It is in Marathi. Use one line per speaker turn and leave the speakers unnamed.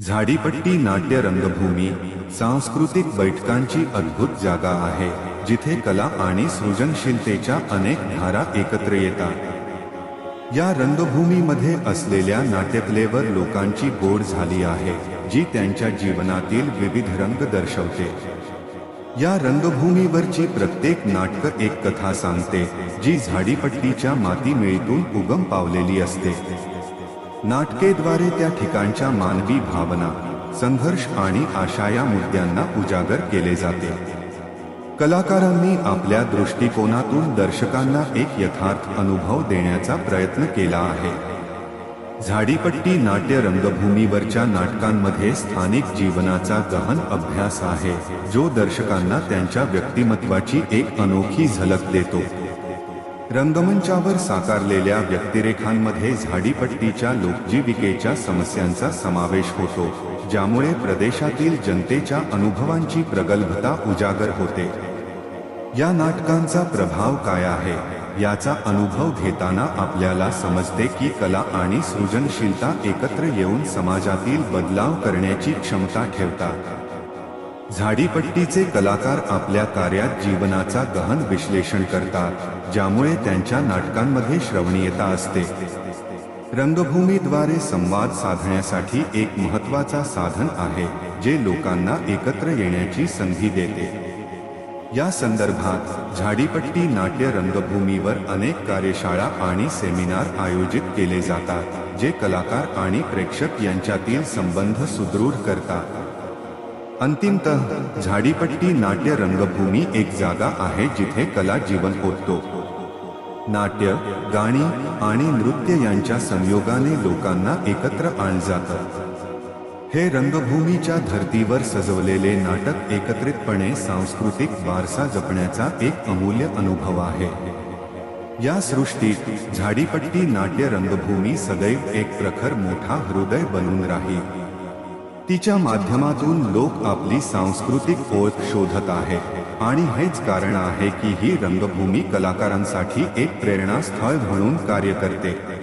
झाडीपट्टी नाट्य रंगभूमी सांस्कृतिक बैठकांची अद्भुत जागा आहे जिथे कला आणि सृजनशीलतेच्या अनेक धारा एकत्र येतात. या रंगभूमीमध्ये असलेल्या नाट्यकलेवर लोकांची गोड झाली आहे जी त्यांच्या जीवनातील विविध रंग दर्शवते. या रंगभूमीवरची प्रत्येक नाटक एक कथा सांगते जी झाडीपट्टीच्या मातीमेळीतून उगम पावलेली असते. नाटकेद्वारे त्या ठिकाणच्या मानवी भावना संघर्ष आणि आशा या मुद्द्यांना उजागर केले जाते. कलाकारांनी आपल्या दृष्टिकोनातून दर्शकांना एक यथार्थ अनुभव देण्याचा प्रयत्न केला आहे. झाडीपट्टी नाट्य रंगभूमीवरच्या नाटकांमध्ये स्थानिक जीवनाचा गहन अभ्यास आहे जो दर्शकांना त्यांच्या व्यक्तिमत्वाची एक अनोखी झलक देतो. रंगमंचावर साकारलेल्या व्यक्तिरेखांमध्ये झाडीपट्टीच्या लोकजीविकेच्या समस्यांचा समावेश होतो ज्यामुळे प्रदेशातील जनतेच्या अनुभवांची प्रगल्भता उजागर होते. या नाटकांचा प्रभाव काय आहे याचा अनुभव घेताना आपल्याला समजते की कला आणि सृजनशीलता एकत्र येऊन समाजातील बदलाव करण्याची क्षमता ठेवतात. झाडीपट्टीचे कलाकार आपल्या कार्यात जीवनाचा गहन विश्लेषण करतात ज्यामुळे त्यांच्या नाटकांमध्ये श्रवणीयता असते. रंगभूमीद्वारे संवाद साधण्यासाठी एक महत्त्वाचा साधन आहे जे लोकांना एकत्र येण्याची संधी देते. या संदर्भात झाडीपट्टी नाट्य रंगभूमीवर अनेक कार्यशाळा आणि सेमिनार आयोजित केले जातात जे कलाकार आणि प्रेक्षक यांच्यातील संबंध सुदृढ करतात. अंतिमतः झाडीपट्टी नाट्य रंगभूमी एक जागा आहे जिथे कला जीवन ओततो. नाट्य गाणी आणि नृत्य यांच्या संयोगाने लोकांना एकत्र आण जातं. हे रंगभूमीच्या धर्तीवर सजवलेले नाटक एकत्रितपणे सांस्कृतिक वारसा जपण्याचा एक अमूल्य अनुभव आहे. या सृष्टीत झाडीपट्टी नाट्य रंगभूमी सदैव एक प्रखर मोठा हृदय बनून राहील. तिच्या माध्यमातून लोक आपली सांस्कृतिक ओळख शोधत आहेत. आणि हेच कारण आहे की ही रंगभूमी कलाकारांसाठी एक प्रेरणास्थळ म्हणून कार्य करते.